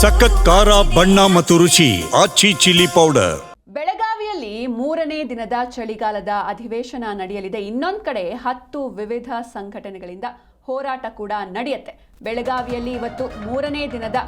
ಸಖತ್ ಖಾರ, ಬಣ್ಣ ಮತ್ತು ರುಚಿ ಆಚಿ ಚಿಲ್ಲಿ ಪೌಡರ್. ಬೆಳಗಾವಿಯಲ್ಲಿ ಮೂರನೇ ದಿನದ ಚಳಿಗಾಲದ ಅಧಿವೇಶನ ನಡೆಯಲಿದೆ. ಇನ್ನೊಂದು ಕಡೆ ಹತ್ತು ವಿವಿಧ ಸಂಘಟನೆಗಳಿಂದ ಹೋರಾಟ ಕೂಡ ನಡೆಯುತ್ತೆ. ಬೆಳಗಾವಿಯಲ್ಲಿ ಇವತ್ತು ಮೂರನೇ ದಿನದ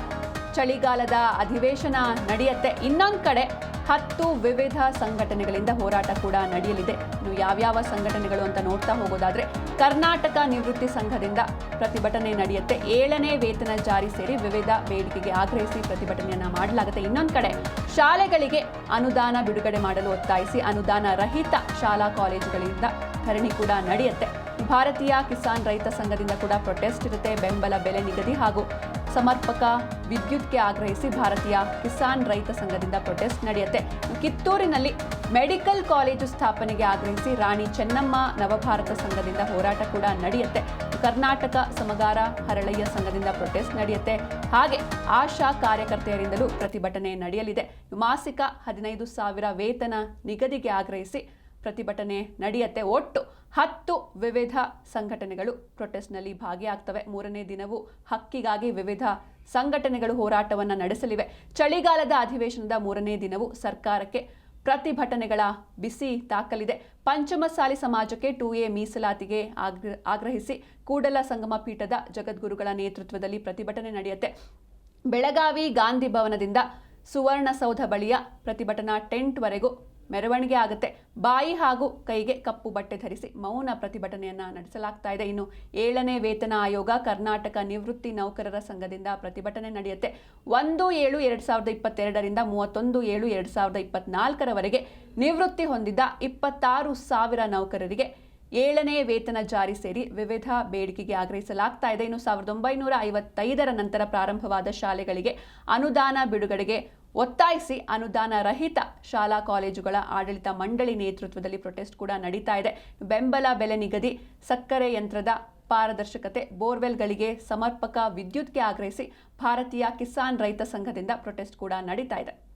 ಚಳಿಗಾಲದ ಅಧಿವೇಶನ ನಡೆಯುತ್ತೆ. ಇನ್ನೊಂದು ಕಡೆ ಹತ್ತು ವಿವಿಧ ಸಂಘಟನೆಗಳಿಂದ ಹೋರಾಟ ಕೂಡ ನಡೆಯಲಿದೆ. ಇನ್ನು ಯಾವ್ಯಾವ ಸಂಘಟನೆಗಳು ಅಂತ ನೋಡ್ತಾ ಹೋಗೋದಾದ್ರೆ, ಕರ್ನಾಟಕ ನಿವೃತ್ತಿ ಸಂಘದಿಂದ ಪ್ರತಿಭಟನೆ ನಡೆಯುತ್ತೆ. ಏಳನೇ ವೇತನ ಜಾರಿ ಸೇರಿ ವಿವಿಧ ಬೇಡಿಕೆಗೆ ಆಗ್ರಹಿಸಿ ಪ್ರತಿಭಟನೆಯನ್ನ ಮಾಡಲಾಗುತ್ತೆ. ಇನ್ನೊಂದು ಕಡೆ, ಶಾಲೆಗಳಿಗೆ ಅನುದಾನ ಬಿಡುಗಡೆ ಮಾಡಲು ಒತ್ತಾಯಿಸಿ ಅನುದಾನ ರಹಿತ ಶಾಲಾ ಕಾಲೇಜುಗಳಿಂದ ಧರಣಿ ಕೂಡ ನಡೆಯುತ್ತೆ. ಭಾರತೀಯ ಕಿಸಾನ್ ರೈತ ಸಂಘದಿಂದ ಕೂಡ ಪ್ರೊಟೆಸ್ಟ್ ಇರುತ್ತೆ. ಬೆಂಬಲ ಬೆಲೆ ನಿಗದಿ ಹಾಗೂ ಸಮರ್ಪಕ ವಿದ್ಯುತ್ಗೆ ಆಗ್ರಹಿಸಿ ಭಾರತೀಯ ಕಿಸಾನ್ ರೈತ ಸಂಘದಿಂದ ಪ್ರೊಟೆಸ್ಟ್ ನಡೆಯುತ್ತೆ. ಕಿತ್ತೂರಿನಲ್ಲಿ ಮೆಡಿಕಲ್ ಕಾಲೇಜು ಸ್ಥಾಪನೆಗೆ ಆಗ್ರಹಿಸಿ ರಾಣಿ ಚೆನ್ನಮ್ಮ ನವಭಾರತ ಸಂಘದಿಂದ ಹೋರಾಟ ಕೂಡ ನಡೆಯುತ್ತೆ. ಕರ್ನಾಟಕ ಸಮಗಾರ ಹರಳಯ್ಯ ಸಂಘದಿಂದ ಪ್ರೊಟೆಸ್ಟ್ ನಡೆಯುತ್ತೆ. ಹಾಗೆ ಆಶಾ ಕಾರ್ಯಕರ್ತೆಯರಿಂದಲೂ ಪ್ರತಿಭಟನೆ ನಡೆಯಲಿದೆ. ಮಾಸಿಕ ಹದಿನೈದು ಸಾವಿರ ವೇತನ ನಿಗದಿಗೆ ಆಗ್ರಹಿಸಿ ಪ್ರತಿಭಟನೆ ನಡೆಯುತ್ತೆ. ಒಟ್ಟು ಹತ್ತು ವಿವಿಧ ಸಂಘಟನೆಗಳು ಪ್ರೊಟೆಸ್ಟ್ನಲ್ಲಿ ಭಾಗಿಯಾಗ್ತವೆ. ಮೂರನೇ ದಿನವೂ ಹಕ್ಕಿಗಾಗಿ ವಿವಿಧ ಸಂಘಟನೆಗಳು ಹೋರಾಟವನ್ನು ನಡೆಸಲಿವೆ. ಚಳಿಗಾಲದ ಅಧಿವೇಶನದ ಮೂರನೇ ದಿನವೂ ಸರ್ಕಾರಕ್ಕೆ ಪ್ರತಿಭಟನೆಗಳ ಬಿಸಿ ತಾಕಲಿದೆ. ಪಂಚಮಸಾಲಿ ಸಮಾಜಕ್ಕೆ ಟು ಎ ಮೀಸಲಾತಿಗೆ ಆಗ್ರ, ಆಗ್ರಹಿಸಿ ಕೂಡಲ ಸಂಗಮ ಪೀಠದ ಜಗದ್ಗುರುಗಳ ನೇತೃತ್ವದಲ್ಲಿ ಪ್ರತಿಭಟನೆ ನಡೆಯುತ್ತೆ. ಬೆಳಗಾವಿ ಗಾಂಧಿ ಭವನದಿಂದ ಸುವರ್ಣಸೌಧ ಬಳಿಯ ಪ್ರತಿಭಟನಾ ಟೆಂಟ್ವರೆಗೂ ಮೆರವಣಿಗೆ ಆಗುತ್ತೆ. ಬಾಯಿ ಹಾಗೂ ಕೈಗೆ ಕಪ್ಪು ಬಟ್ಟೆ ಧರಿಸಿ ಮೌನ ಪ್ರತಿಭಟನೆಯನ್ನ ನಡೆಸಲಾಗ್ತಾ ಇದೆ. ಇನ್ನು ಏಳನೇ ವೇತನ ಆಯೋಗ ಕರ್ನಾಟಕ ನಿವೃತ್ತಿ ನೌಕರರ ಸಂಘದಿಂದ ಪ್ರತಿಭಟನೆ ನಡೆಯುತ್ತೆ. ಒಂದು ಏಳು ಎರಡ್ ಸಾವಿರದ ಇಪ್ಪತ್ತೆರಡರಿಂದ ಮೂವತ್ತೊಂದು ಏಳು ಎರಡ್ ಸಾವಿರದ ಇಪ್ಪತ್ನಾಲ್ಕರವರೆಗೆ ನಿವೃತ್ತಿ ಹೊಂದಿದ್ದ ಇಪ್ಪತ್ತಾರು ಸಾವಿರ ನೌಕರರಿಗೆ ಏಳನೇ ವೇತನ ಜಾರಿ ಸೇರಿ ವಿವಿಧ ಬೇಡಿಕೆಗೆ ಆಗ್ರಹಿಸಲಾಗ್ತಾ ಇದೆ. ಇನ್ನು ಸಾವಿರದ ಒಂಬೈನೂರ ಐವತ್ತೈದರ ನಂತರ ಪ್ರಾರಂಭವಾದ ಶಾಲೆಗಳಿಗೆ ಅನುದಾನ ಬಿಡುಗಡೆಗೆ ಒತ್ತಾಯಿಸಿ ಅನುದಾನ ರಹಿತ ಶಾಲಾ ಕಾಲೇಜುಗಳ ಆಡಳಿತ ಮಂಡಳಿ ನೇತೃತ್ವದಲ್ಲಿ ಪ್ರೊಟೆಸ್ಟ್ ಕೂಡ ನಡೀತಾ ಇದೆ. ಬೆಂಬಲ ಬೆಲೆ ನಿಗದಿ, ಸಕ್ಕರೆ ಯಂತ್ರದ ಪಾರದರ್ಶಕತೆ, ಬೋರ್ವೆಲ್ಗಳಿಗೆ ಸಮರ್ಪಕ ವಿದ್ಯುತ್ಗೆ ಆಗ್ರಹಿಸಿ ಭಾರತೀಯ ಕಿಸಾನ್ ರೈತ ಸಂಘದಿಂದ ಪ್ರೊಟೆಸ್ಟ್ ಕೂಡ ನಡೀತಾ ಇದೆ.